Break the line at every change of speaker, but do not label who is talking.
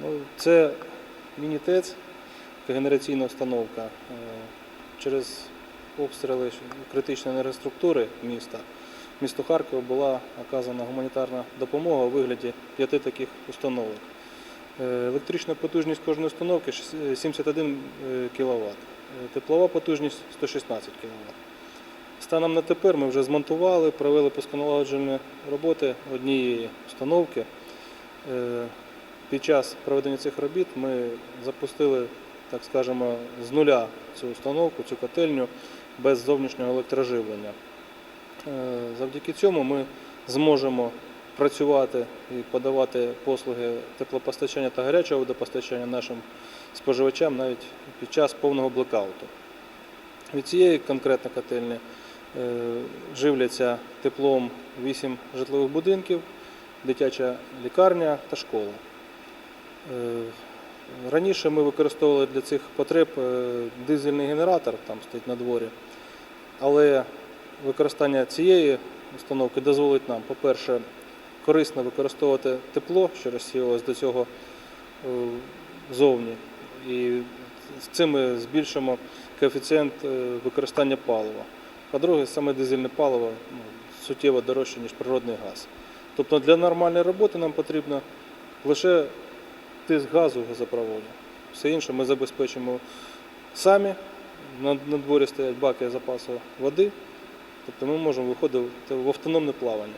Ну, це міні-ТЕЦ, генераційна установка. Е, Через обстріли критичної енергоструктури міста місту Харкова була оказана гуманітарна допомога у вигляді п'яти таких установок. Е, Електрична потужність кожної установки 71 кВт, теплова потужність 116 кВт. Станом на тепер ми вже змонтували, провели пусконалагоджувальні роботи однієї установки. Під час проведення цих робіт ми запустили, так скажемо, з нуля цю установку, цю котельню без зовнішнього електроживлення. Е, Завдяки цьому ми зможемо працювати і подавати послуги теплопостачання та гарячого водопостачання нашим споживачам навіть під час повного блекауту. Від цієї конкретно котельні е, живляться теплом 8 житлових будинків, дитяча лікарня та школа. Е, Раніше ми використовували для цих потреб е, дизельний генератор, там стоїть на дворі, але використання цієї установки дозволить нам, по-перше, корисно використовувати тепло, що розсіювалося до цього е, зовні. І з цим ми збільшимо коефіцієнт використання палива. По-друге, саме дизельне паливо ну, суттєво дорожче, ніж природний газ. Тобто для нормальної роботи нам потрібно лише тиск газу газопроводу. Все інше ми забезпечимо самі. На, на дворі стоять баки запасу води. Тобто ми можемо виходити в автономне плавання.